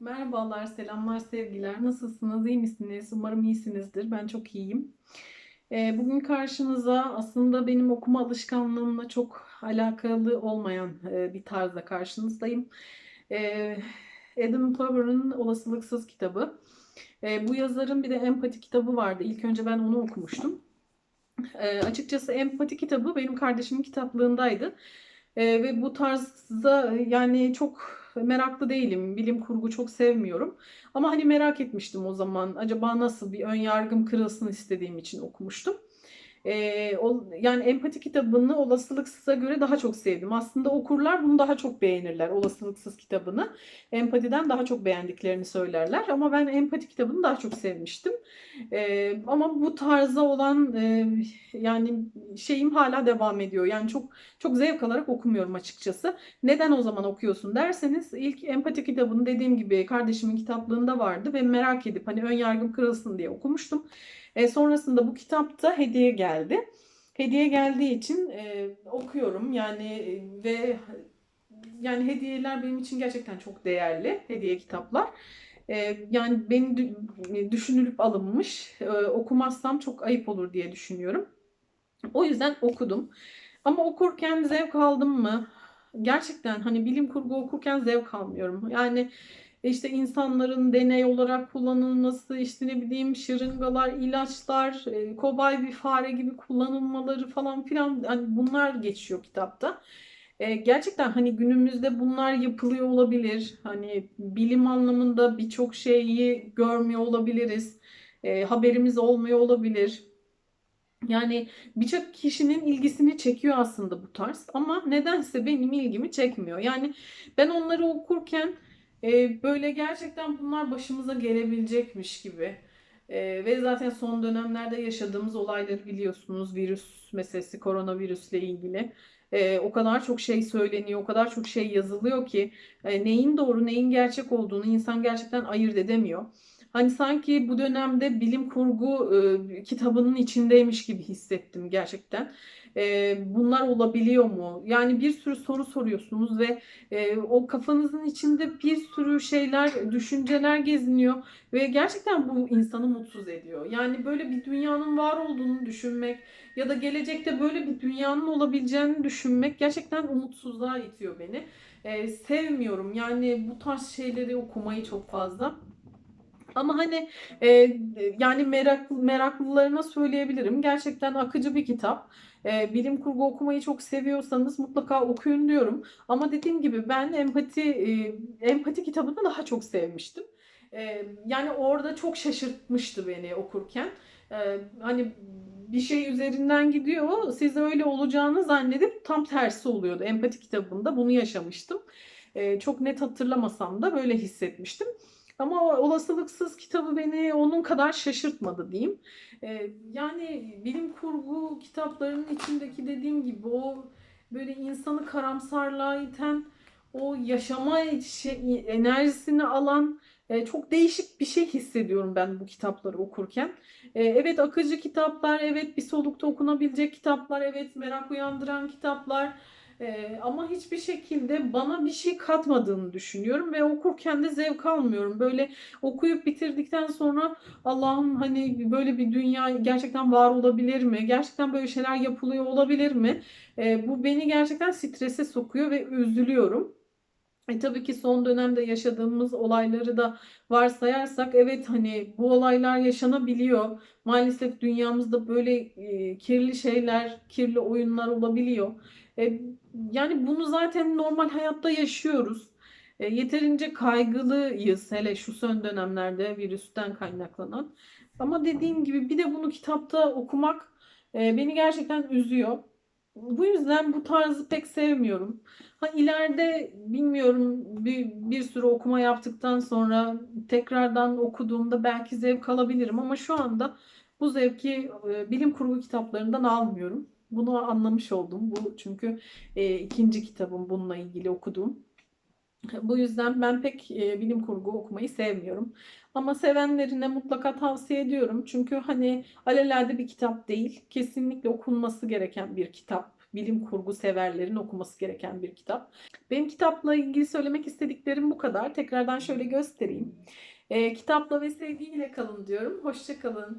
Merhabalar, selamlar, sevgiler. Nasılsınız, iyi misiniz? Umarım iyisinizdir. Ben çok iyiyim. Ee, bugün karşınıza aslında benim okuma alışkanlığımla çok alakalı olmayan e, bir tarzda karşınızdayım. Ee, Adam Power'ın Olasılıksız kitabı. Ee, bu yazarın bir de empati kitabı vardı. İlk önce ben onu okumuştum. Açıkçası empati kitabı benim kardeşimin kitaplığındaydı. Ve bu tarzda yani çok meraklı değilim. Bilim kurgu çok sevmiyorum. Ama hani merak etmiştim o zaman. Acaba nasıl bir ön yargım kırılsın istediğim için okumuştum. Ee, o, yani empati kitabını olasılıksıza göre daha çok sevdim. Aslında okurlar bunu daha çok beğenirler. Olasılıksız kitabını. Empatiden daha çok beğendiklerini söylerler. Ama ben empati kitabını daha çok sevmiştim. Ee, ama bu tarza olan e, yani şeyim hala devam ediyor. Yani çok çok zevk alarak okumuyorum açıkçası. Neden o zaman okuyorsun derseniz ilk empati kitabını dediğim gibi kardeşimin kitaplığında vardı ve merak edip hani ön yargım kırılsın diye okumuştum. E, sonrasında bu kitapta hediye geldi. Hediye geldiği için e, okuyorum yani e, ve yani hediyeler benim için gerçekten çok değerli hediye kitaplar. E, yani beni dü- düşünülüp alınmış. E, okumazsam çok ayıp olur diye düşünüyorum. O yüzden okudum. Ama okurken zevk aldım mı? Gerçekten hani bilim kurgu okurken zevk almıyorum. Yani işte insanların deney olarak kullanılması, işte ne bileyim şırıngalar, ilaçlar, e, kobay bir fare gibi kullanılmaları falan filan hani bunlar geçiyor kitapta. E, gerçekten hani günümüzde bunlar yapılıyor olabilir. Hani bilim anlamında birçok şeyi görmüyor olabiliriz. E, haberimiz olmuyor olabilir. Yani birçok kişinin ilgisini çekiyor aslında bu tarz ama nedense benim ilgimi çekmiyor. Yani ben onları okurken e, böyle gerçekten bunlar başımıza gelebilecekmiş gibi e, ve zaten son dönemlerde yaşadığımız olayları biliyorsunuz virüs meselesi koronavirüsle ilgili. E, o kadar çok şey söyleniyor, o kadar çok şey yazılıyor ki e, neyin doğru neyin gerçek olduğunu insan gerçekten ayırt edemiyor. Hani sanki bu dönemde bilim kurgu e, kitabının içindeymiş gibi hissettim gerçekten. E, bunlar olabiliyor mu? Yani bir sürü soru soruyorsunuz ve e, o kafanızın içinde bir sürü şeyler, düşünceler geziniyor ve gerçekten bu insanı mutsuz ediyor. Yani böyle bir dünyanın var olduğunu düşünmek ya da gelecekte böyle bir dünyanın olabileceğini düşünmek gerçekten umutsuzluğa itiyor beni. E, sevmiyorum yani bu tarz şeyleri okumayı çok fazla. Ama hani e, yani merak meraklılarına söyleyebilirim. Gerçekten akıcı bir kitap. E, bilim kurgu okumayı çok seviyorsanız mutlaka okuyun diyorum. Ama dediğim gibi ben empati e, empati kitabını daha çok sevmiştim. E, yani orada çok şaşırtmıştı beni okurken. E, hani bir şey üzerinden gidiyor. Siz öyle olacağını zannedip tam tersi oluyordu. Empati kitabında bunu yaşamıştım. E, çok net hatırlamasam da böyle hissetmiştim. Ama olasılıksız kitabı beni onun kadar şaşırtmadı diyeyim. Ee, yani bilim kurgu kitaplarının içindeki dediğim gibi o böyle insanı karamsarlığa iten, o yaşama şey, enerjisini alan e, çok değişik bir şey hissediyorum ben bu kitapları okurken. E, evet akıcı kitaplar, evet bir solukta okunabilecek kitaplar, evet merak uyandıran kitaplar. Ee, ama hiçbir şekilde bana bir şey katmadığını düşünüyorum ve okurken de zevk almıyorum. Böyle okuyup bitirdikten sonra Allah'ım hani böyle bir dünya gerçekten var olabilir mi? Gerçekten böyle şeyler yapılıyor olabilir mi? Ee, bu beni gerçekten strese sokuyor ve üzülüyorum. E tabii ki son dönemde yaşadığımız olayları da varsayarsak evet hani bu olaylar yaşanabiliyor. Maalesef dünyamızda böyle e, kirli şeyler, kirli oyunlar olabiliyor. E, yani bunu zaten normal hayatta yaşıyoruz. E, yeterince kaygılıyız hele şu son dönemlerde virüsten kaynaklanan. Ama dediğim gibi bir de bunu kitapta okumak e, beni gerçekten üzüyor. Bu yüzden bu tarzı pek sevmiyorum. Ha ileride bilmiyorum bir, bir sürü okuma yaptıktan sonra tekrardan okuduğumda belki zevk alabilirim ama şu anda bu zevki e, bilim kurgu kitaplarından almıyorum. Bunu anlamış oldum. Bu çünkü e, ikinci kitabım bununla ilgili okuduğum. Bu yüzden ben pek e, bilim kurgu okumayı sevmiyorum. Ama sevenlerine mutlaka tavsiye ediyorum. Çünkü hani alelade bir kitap değil. Kesinlikle okunması gereken bir kitap bilim kurgu severlerin okuması gereken bir kitap. Benim kitapla ilgili söylemek istediklerim bu kadar. Tekrardan şöyle göstereyim. Ee, kitapla ve sevgiyle kalın diyorum. Hoşça kalın.